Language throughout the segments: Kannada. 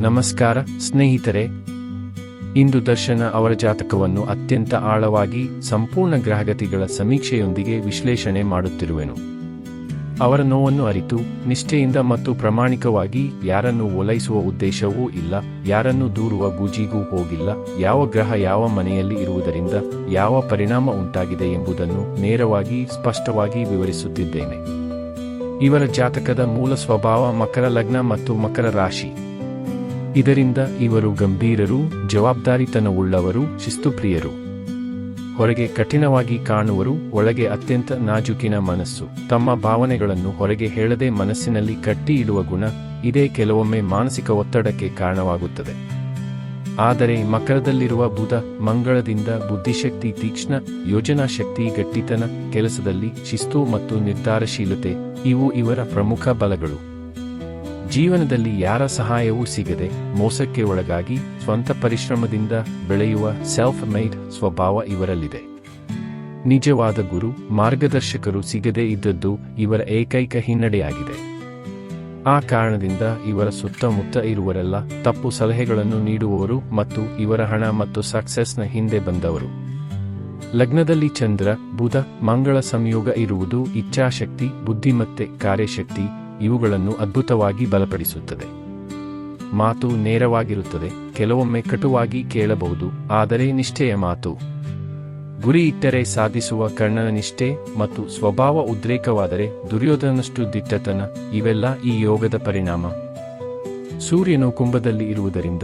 ನಮಸ್ಕಾರ, ಸ್ನೇಹಿತರೆ. ಇಂದು ದರ್ಶನ ಅವರ ಜಾತಕವನ್ನು ಅತ್ಯಂತ ಆಳವಾಗಿ, ಸಂಪೂರ್ಣ ಗ್ರಹಗತಿಗಳ ಸಮೀಕ್ಷೆಯೊಂದಿಗೆ ವಿಶ್ಲೇಷಣೆ ಮಾಡುತ್ತಿರುವೆನು. ಅವರ ನೋವನ್ನು ಅರಿತು, ನಿಷ್ಠೆಯಿಂದ ಮತ್ತು ಪ್ರಾಮಾಣಿಕವಾಗಿ ಯಾರನ್ನು ಓಲೈಸುವ ಉದ್ದೇಶವೂ ಇಲ್ಲ, ಯಾರನ್ನು ದೂರುವ ಗೂಜಿಗೂ ಹೋಗಿಲ್ಲ, ಯಾವ ಗ್ರಹ ಯಾವ ಮನೆಯಲ್ಲಿ ಇರುವುದರಿಂದ ಯಾವ ಪರಿಣಾಮ ಉಂಟಾಗಿದೆ ಎಂಬುದನ್ನು ನೇರವಾಗಿ, ಸ್ಪಷ್ಟವಾಗಿ ವಿವರಿಸುತ್ತಿದ್ದೇನೆ. ಇವರ ಜಾತಕದ ಮೂಲ ಸ್ವಭಾವ ಮಕರ ಲಗ್ನ ಮತ್ತು ಮಕರ ರಾಶಿ. ಇದರಿಂದ ಇವರು ಗಂಭೀರರು, ಜವಾಬ್ದಾರಿತನವುಳ್ಳವರು, ಶಿಸ್ತುಪ್ರಿಯರು. ಹೊರಗೆ ಕಠಿಣವಾಗಿ ಕಾಣುವರು, ಒಳಗೆ ಅತ್ಯಂತ ನಾಜುಕಿನ ಮನಸ್ಸು. ತಮ್ಮ ಭಾವನೆಗಳನ್ನು ಹೊರಗೆ ಹೇಳದೆ ಮನಸ್ಸಿನಲ್ಲಿ ಕಟ್ಟಿ ಇಡುವ ಗುಣ, ಇದೇ ಕೆಲವೊಮ್ಮೆ ಮಾನಸಿಕ ಒತ್ತಡಕ್ಕೆ ಕಾರಣವಾಗುತ್ತದೆ. ಆದರೆ ಮಕರದಲ್ಲಿರುವ ಬುಧ, ಮಂಗಳದಿಂದ ಬುದ್ಧಿಶಕ್ತಿ ತೀಕ್ಷ್ಣ ಯೋಜನಾ ಶಕ್ತಿ ಗಟ್ಟಿತನ, ಕೆಲಸದಲ್ಲಿ ಶಿಸ್ತು ಮತ್ತು ನಿರ್ಧಾರಶೀಲತೆ, ಇವು ಇವರ ಪ್ರಮುಖ ಬಲಗಳು. ಜೀವನದಲ್ಲಿ ಯಾರ ಸಹಾಯವೂ ಸಿಗದೆ ಮೋಸಕ್ಕೆ ಒಳಗಾಗಿ ಸ್ವಂತ ಪರಿಶ್ರಮದಿಂದ ಬೆಳೆಯುವ ಸೆಲ್ಫ್ ಮೇಡ್ ಸ್ವಭಾವ ಇವರಲ್ಲಿದೆ. ನಿಜವಾದ ಗುರು, ಮಾರ್ಗದರ್ಶಕರು ಸಿಗದೇ ಇದ್ದದ್ದು ಇವರ ಏಕೈಕ ಹಿನ್ನಡೆಯಾಗಿದೆ. ಆ ಕಾರಣದಿಂದ ಇವರ ಸುತ್ತಮುತ್ತ ಇರುವರೆಲ್ಲ ತಪ್ಪು ಸಲಹೆಗಳನ್ನು ನೀಡುವವರು ಮತ್ತು ಇವರ ಹಣ ಮತ್ತು ಸಕ್ಸೆಸ್ನ ಹಿಂದೆ ಬಂದವರು. ಲಗ್ನದಲ್ಲಿ ಚಂದ್ರ, ಬುಧ, ಮಂಗಳ ಸಂಯೋಗ ಇರುವುದು ಇಚ್ಛಾಶಕ್ತಿ, ಬುದ್ಧಿಮತ್ತೆ, ಕಾರ್ಯಶಕ್ತಿ ಇವುಗಳನ್ನು ಅದ್ಭುತವಾಗಿ ಬಲಪಡಿಸುತ್ತದೆ. ಮಾತು ನೇರವಾಗಿರುತ್ತದೆ, ಕೆಲವೊಮ್ಮೆ ಕಟುವಾಗಿ ಕೇಳಬಹುದು, ಆದರೆ ನಿಷ್ಠೆಯ ಮಾತು. ಗುರಿ ಇಟ್ಟರೆ ಸಾಧಿಸುವ ಕರ್ಣನ ನಿಷ್ಠೆ ಮತ್ತು ಸ್ವಭಾವ ಉದ್ರೇಕವಾದರೆ ದುರ್ಯೋಧನಷ್ಟು ದಿಟ್ಟತನ, ಇವೆಲ್ಲ ಈ ಯೋಗದ ಪರಿಣಾಮ. ಸೂರ್ಯನು ಕುಂಭದಲ್ಲಿ ಇರುವುದರಿಂದ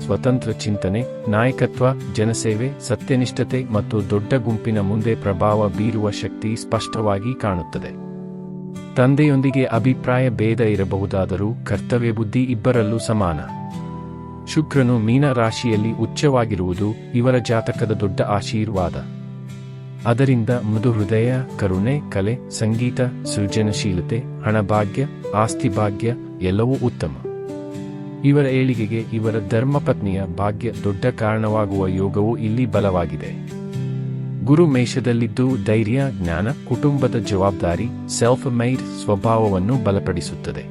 ಸ್ವತಂತ್ರ ಚಿಂತನೆ, ನಾಯಕತ್ವ, ಜನಸೇವೆ, ಸತ್ಯನಿಷ್ಠತೆ ಮತ್ತು ದೊಡ್ಡ ಗುಂಪಿನ ಮುಂದೆ ಪ್ರಭಾವ ಬೀರುವ ಶಕ್ತಿ ಸ್ಪಷ್ಟವಾಗಿ ಕಾಣುತ್ತದೆ. ತಂದೆಯೊಂದಿಗೆ ಅಭಿಪ್ರಾಯ ಭೇದ ಇರಬಹುದಾದರೂ ಕರ್ತವ್ಯ ಬುದ್ಧಿ ಇಬ್ಬರಲ್ಲೂ ಸಮಾನ. ಶುಕ್ರನು ಮೀನ ರಾಶಿಯಲ್ಲಿ ಉಚ್ಚವಾಗಿರುವುದು ಇವರ ಜಾತಕದ ದೊಡ್ಡ ಆಶೀರ್ವಾದ. ಅದರಿಂದ ಮೃದು ಹೃದಯ, ಕರುಣೆ, ಕಲೆ, ಸಂಗೀತ, ಸೃಜನಶೀಲತೆ, ಹಣಭಾಗ್ಯ, ಆಸ್ತಿಭಾಗ್ಯ ಎಲ್ಲವೂ ಉತ್ತಮ. ಇವರ ಏಳಿಗೆಗೆ ಇವರ ಧರ್ಮಪತ್ನಿಯ ಭಾಗ್ಯ ದೊಡ್ಡ ಕಾರಣವಾಗುವ ಯೋಗವು ಇಲ್ಲಿ ಬಲವಾಗಿದೆ. ಗುರು ಮೇಷದಲ್ಲಿದ್ದು ಧೈರ್ಯ, ಜ್ಞಾನ, ಕುಟುಂಬದ ಜವಾಬ್ದಾರಿ ಸೆಲ್ಫ್ ಮೈಡ್ ಸ್ವಭಾವವನ್ನು ಬಲಪಡಿಸುತ್ತದೆ.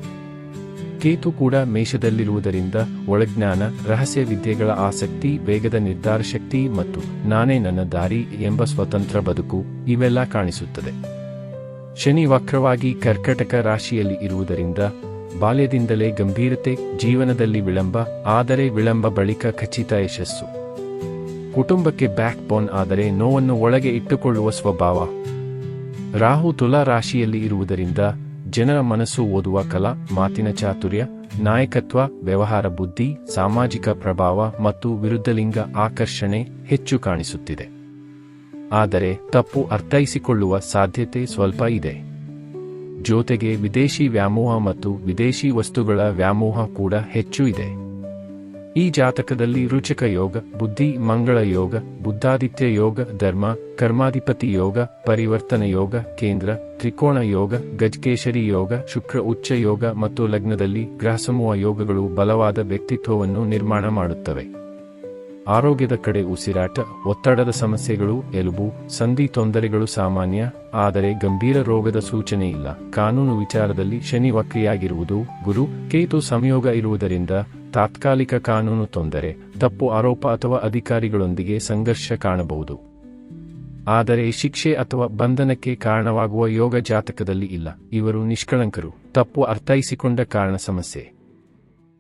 ಕೇತು ಕೂಡ ಮೇಷದಲ್ಲಿರುವುದರಿಂದ ಒಳಜ್ಞಾನ, ರಹಸ್ಯ ವಿದ್ಯೆಗಳ ಆಸಕ್ತಿ, ವೇಗದ ನಿರ್ಧಾರ ಶಕ್ತಿ ಮತ್ತು ನಾನೇ ನನ್ನ ದಾರಿ ಎಂಬ ಸ್ವತಂತ್ರ ಬದುಕು ಇವೆಲ್ಲ ಕಾಣಿಸುತ್ತದೆ. ಶನಿ ವಕ್ರವಾಗಿ ಕರ್ಕಟಕ ರಾಶಿಯಲ್ಲಿ ಇರುವುದರಿಂದ ಬಾಲ್ಯದಿಂದಲೇ ಗಂಭೀರತೆ, ಜೀವನದಲ್ಲಿ ವಿಳಂಬ, ಆದರೆ ವಿಳಂಬ ಬಳಿಕ ಖಚಿತ ಯಶಸ್ಸು. ಕುಟುಂಬಕ್ಕೆ ಬ್ಯಾಕ್ ಬೋನ್ ಆದರೆ ನೋವನ್ನು ಒಳಗೆ ಇಟ್ಟುಕೊಳ್ಳುವ ಸ್ವಭಾವ. ರಾಹು ತುಲಾ ರಾಶಿಯಲ್ಲಿ ಇರುವುದರಿಂದ ಜನರ ಮನಸ್ಸು ಓದುವ ಕಲಾ, ಮಾತಿನ ಚಾತುರ್ಯ, ನಾಯಕತ್ವ, ವ್ಯವಹಾರ ಬುದ್ಧಿ, ಸಾಮಾಜಿಕ ಪ್ರಭಾವ ಮತ್ತು ವಿರುದ್ಧಲಿಂಗ ಆಕರ್ಷಣೆ ಹೆಚ್ಚು ಕಾಣಿಸುತ್ತಿದೆ. ಆದರೆ ತಪ್ಪು ಅರ್ಥೈಸಿಕೊಳ್ಳುವ ಸಾಧ್ಯತೆ ಸ್ವಲ್ಪ ಇದೆ. ಜೊತೆಗೆ ವಿದೇಶಿ ವ್ಯಾಮೋಹ ಮತ್ತು ವಿದೇಶಿ ವಸ್ತುಗಳ ವ್ಯಾಮೋಹ ಕೂಡ ಹೆಚ್ಚು ಇದೆ. ಈ ಜಾತಕದಲ್ಲಿ ರುಚಕ ಯೋಗ, ಬುದ್ಧಿ, ಮಂಗಳ ಯೋಗ, ಬುದ್ಧಾದಿತ್ಯ ಯೋಗ, ಧರ್ಮ, ಕರ್ಮಾಧಿಪತಿ ಯೋಗ, ಪರಿವರ್ತನ ಯೋಗ, ಕೇಂದ್ರ, ತ್ರಿಕೋಣ ಯೋಗ, ಗಜಕೇಶರಿ ಯೋಗ, ಶುಕ್ರ ಉಚ್ಚ ಯೋಗ ಮತ್ತು ಲಗ್ನದಲ್ಲಿ ಗ್ರಹಸಮೂಹ ಯೋಗಗಳು ಬಲವಾದ ವ್ಯಕ್ತಿತ್ವವನ್ನು ನಿರ್ಮಾಣ ಮಾಡುತ್ತವೆ. ಆರೋಗ್ಯದ ಕಡೆ ಉಸಿರಾಟ, ಒತ್ತಡದ ಸಮಸ್ಯೆಗಳು, ಎಲುಬು, ಸಂಧಿ ತೊಂದರೆಗಳು ಸಾಮಾನ್ಯ, ಆದರೆ ಗಂಭೀರ ರೋಗದ ಸೂಚನೆ ಇಲ್ಲ. ಕಾನೂನು ವಿಚಾರದಲ್ಲಿ ಶನಿ ವಕ್ರಿಯಾಗಿರುವುದು ಗುರು, ಕೇತು ಸಂಯೋಗ ಇರುವುದರಿಂದ ತಾತ್ಕಾಲಿಕ ಕಾನೂನು ತೊಂದರೆ, ತಪ್ಪು ಆರೋಪ ಅಥವಾ ಅಧಿಕಾರಿಗಳೊಂದಿಗೆ ಸಂಘರ್ಷ ಕಾಣಬಹುದು. ಆದರೆ ಶಿಕ್ಷೆ ಅಥವಾ ಬಂಧನಕ್ಕೆ ಕಾರಣವಾಗುವ ಯೋಗ ಜಾತಕದಲ್ಲಿ ಇಲ್ಲ. ಇವರು ನಿಷ್ಕಳಂಕರು, ತಪ್ಪು ಅರ್ಥೈಸಿಕೊಂಡ ಕಾರಣ ಸಮಸ್ಯೆ.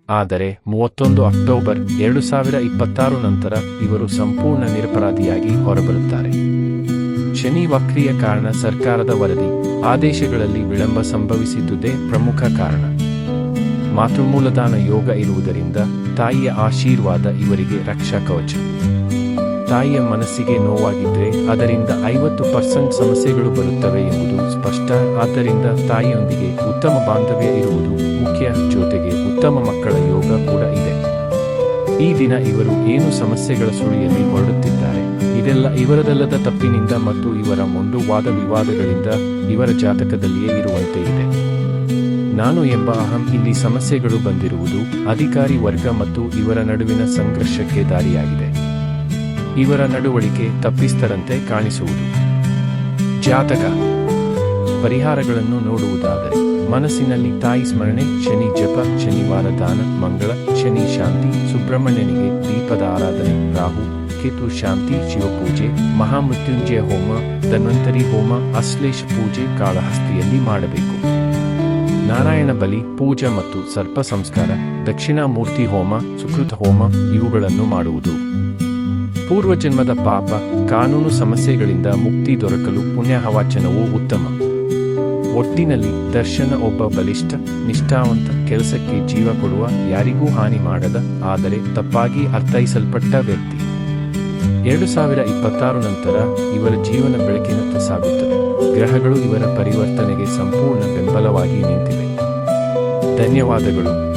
ಆದರೆ ಮೂವತ್ತೊಂದು ಅಕ್ಟೋಬರ್ ಎರಡು ಸಾವಿರ ಇಪ್ಪತ್ತಾರು ನಂತರ ಇವರು ಸಂಪೂರ್ಣ ನಿರಪರಾಧಿಯಾಗಿ ಹೊರಬರುತ್ತಾರೆ. ಶನಿ ವಕ್ರಿಯ ಕಾರಣ ಸರ್ಕಾರದ ವರದಿ, ಆದೇಶಗಳಲ್ಲಿ ವಿಳಂಬ ಸಂಭವಿಸಿದ್ದುದೇ ಪ್ರಮುಖ ಕಾರಣ. ಮಾತೃಮೂಲದಾನ ಯೋಗ ಇರುವುದರಿಂದ ತಾಯಿಯ ಆಶೀರ್ವಾದ ಇವರಿಗೆ ರಕ್ಷಾ ಕವಚ. ತಾಯಿಯ ಮನಸ್ಸಿಗೆ ನೋವಾಗಿದ್ದರೆ ಅದರಿಂದ ಐವತ್ತು ಪರ್ಸೆಂಟ್ ಸಮಸ್ಯೆಗಳು ಬರುತ್ತವೆ ಎಂಬುದು ಸ್ಪಷ್ಟ. ಆದ್ದರಿಂದ ತಾಯಿಯೊಂದಿಗೆ ಉತ್ತಮ ಬಾಂಧವ್ಯ ಇರುವುದು ಮುಖ್ಯ. ಜೊತೆಗೆ ಉತ್ತಮ ಮಕ್ಕಳ ಯೋಗ ಕೂಡ ಇದೆ. ಈ ದಿನ ಇವರು ಏನು ಸಮಸ್ಯೆಗಳ ಸುಳಿಯಲ್ಲಿ ಹೊರಡುತ್ತಿದ್ದಾರೆ? ಇದೆಲ್ಲ ಇವರದಲ್ಲದ ತಪ್ಪಿನಿಂದ ಮತ್ತು ಇವರ ಮೊಂಡು ವಾದ ವಿವಾದಗಳಿಂದ ಇವರ ಜಾತಕದಲ್ಲಿಯೇ ಇರುವಂತೆ ಇದೆ. ನಾನು ಎಂಬ ಅಹಂ ಇಲ್ಲಿ ಸಮಸ್ಯೆಗಳು ಬಂದಿರುವುದು ಅಧಿಕಾರಿ ವರ್ಗ ಮತ್ತು ಇವರ ನಡುವಿನ ಸಂಘರ್ಷಕ್ಕೆ ದಾರಿಯಾಗಿದೆ. ಇವರ ನಡವಳಿಕೆ ತಪ್ಪಿಸ್ತರಂತೆ ಕಾಣಿಸುವುದು. ಜಾತಕ. ಪರಿಹಾರಗಳನ್ನು ನೋಡುವುದಾದರೆ, ಮನಸ್ಸಿನಲ್ಲಿ ತಾಯಿ ಸ್ಮರಣೆ, ಶನಿ ಜಪ, ಶನಿವಾರ ದಾನ, ಮಂಗಳ, ಶನಿ ಶಾಂತಿ, ಸುಬ್ರಹ್ಮಣ್ಯನಿಗೆ ದೀಪದ ಆರಾಧನೆ, ರಾಹು, ಕೇತು ಶಾಂತಿ, ಶಿವಪೂಜೆ, ಮಹಾಮೃತ್ಯುಂಜಯ ಹೋಮ, ಧನ್ವಂತರಿ ಹೋಮ, ಅಶ್ಲೇಷ ಪೂಜೆ, ಕಾಳಹಸ್ತಿಯಲ್ಲಿ ಮಾಡಬೇಕು. ನಾರಾಯಣ ಬಲಿ, ಪೂಜಾ ಮತ್ತು ಸರ್ಪ ಸಂಸ್ಕಾರ ದಕ್ಷಿಣಾಮೂರ್ತಿ ಹೋಮ, ಸುಕೃತ ಹೋಮ ಇವುಗಳನ್ನು ಮಾಡುವುದು. ಪೂರ್ವಜನ್ಮದ ಪಾಪ, ಕಾನೂನು ಸಮಸ್ಯೆಗಳಿಂದ ಮುಕ್ತಿ ದೊರಕಲು ಪುಣ್ಯ ಹವಾಚನವು ಉತ್ತಮ. ಒಟ್ಟಿನಲ್ಲಿ ದರ್ಶನ ಒಬ್ಬ ಬಲಿಷ್ಠ, ನಿಷ್ಠಾವಂತ ಕೆಲಸಕ್ಕೆ ಜೀವ ಕೊಡುವ ಯಾರಿಗೂ ಹಾನಿ ಮಾಡದ, ಆದರೆ ತಪ್ಪಾಗಿ ಅರ್ಥೈಸಲ್ಪಟ್ಟ ವ್ಯಕ್ತಿ. ಎರಡು ಸಾವಿರ ಇಪ್ಪತ್ತಾರು ನಂತರ ಇವರ ಜೀವನ ಬೆಳಕಿನತ್ತ ಸಾಗುತ್ತದೆ. ಗ್ರಹಗಳು ಇವರ ಪರಿವರ್ತನೆಗೆ ಸಂಪೂರ್ಣ ಬೆಂಬಲವಾಗಿ ನಿಂತಿವೆ. ಧನ್ಯವಾದಗಳು.